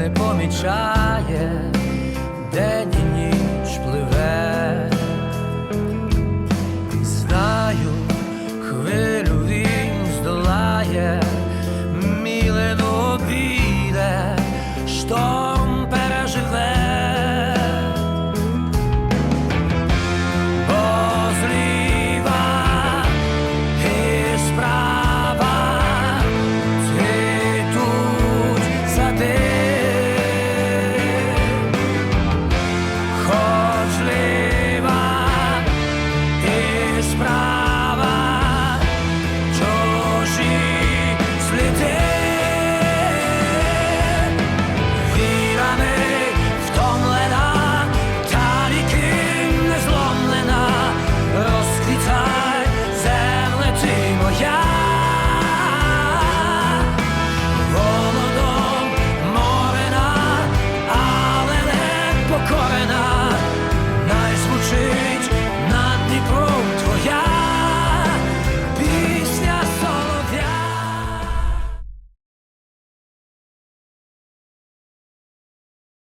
не помічає, день і ніч пливе, знаю, хвилю він здолає, мілено обійде, що. Yeah.